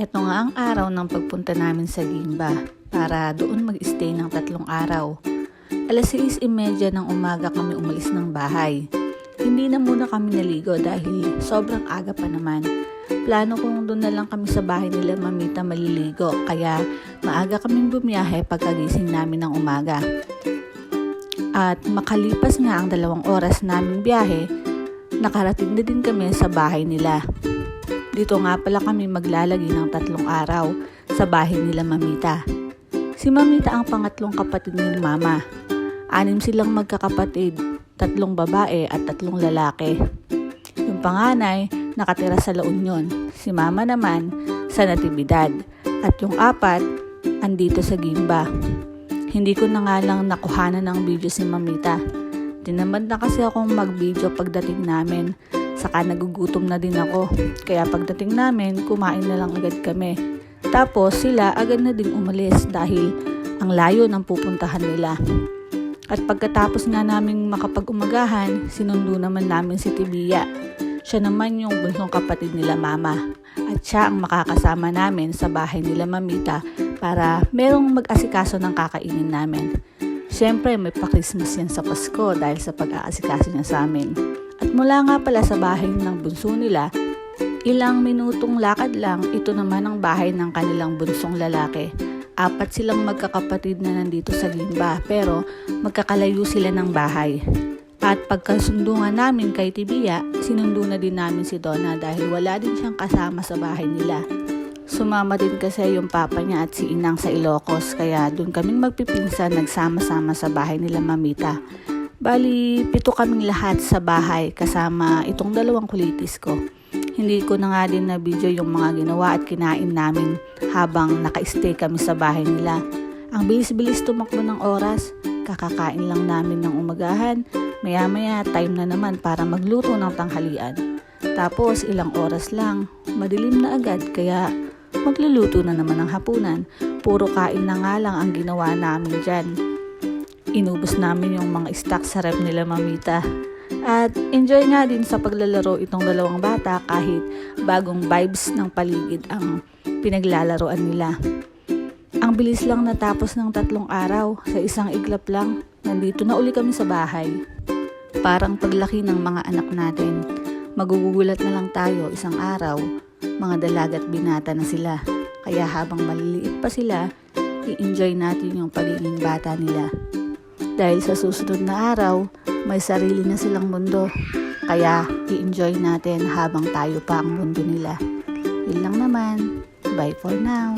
Ito nga ang araw ng pagpunta namin sa Gimba para doon mag-stay ng tatlong araw. Alas 6.30 ng umaga kami umalis ng bahay. Hindi na muna kami naligo dahil sobrang aga pa naman. Plano kong doon na lang kami sa bahay nila mamita maliligo kaya maaga kaming bumiyahe pagkagising namin ng umaga. At makalipas nga ang dalawang oras naming biyahe, nakarating na din kami sa bahay nila. Dito nga pala kami maglalagi ng tatlong araw sa bahay nila Mamita. Si Mamita ang pangatlong kapatid ni Mama. Anim silang magkakapatid, tatlong babae at tatlong lalaki. Yung panganay, nakatira sa La Union. Si Mama naman, sa Natividad. At yung apat, andito sa Gimba. Hindi ko na nga lang nakuhanan ng video si Mamita. Tinamad na kasi akong mag-video pagdating namin. Saka nagugutom na din ako. Kaya pagdating namin, kumain na lang agad kami. Tapos sila agad na din umalis dahil ang layo ng pupuntahan nila. At pagkatapos nga naming makapag-umagahan, sinundo naman namin si Tibia. Siya naman yung bunsong kapatid nila mama. At siya ang makakasama namin sa bahay nila mamita para merong mag-asikaso ng kakainin namin. Siyempre, may pa-Christmas yan sa Pasko dahil sa pag-aasikaso niya sa amin. Mula nga pala sa bahay ng bunso nila, ilang minutong lakad lang, ito naman ang bahay ng kanilang bunsong lalaki. Apat silang magkakapatid na nandito sa Gimba pero magkakalayo sila ng bahay. At pagkasundo nga namin kay Tibia, sinundo na din namin si Donna dahil wala din siyang kasama sa bahay nila. Sumama din kasi yung papa niya at si Inang sa Ilocos kaya doon kaming magpipinsan nagsama-sama sa bahay nila Mamita. Bali, pito kaming lahat sa bahay kasama itong dalawang kulitis ko. Hindi ko na nga din na video yung mga ginawa at kinain namin habang naka-stay kami sa bahay nila. Ang bilis-bilis tumakbo ng oras, kakakain lang namin ng umagahan, maya-maya time na naman para magluto ng tanghalian. Tapos ilang oras lang, madilim na agad kaya magluluto na naman ng hapunan. Puro kain na nga lang ang ginawa namin dyan. Inubos namin yung mga stock sa rep nila mamita. At enjoy nga din sa paglalaro itong dalawang bata kahit bagong vibes ng paligid ang pinaglalaroan nila. Ang bilis lang natapos ng tatlong araw, sa isang iglap lang, nandito na uli kami sa bahay. Parang paglaki ng mga anak natin, magugulat na lang tayo isang araw, mga dalagat binata na sila. Kaya habang maliliit pa sila, i-enjoy natin yung pagiging bata nila. Dahil sa susunod na araw, may sarili na silang mundo. Kaya i-enjoy natin habang tayo pa ang mundo nila. Yun lang naman. Bye for now.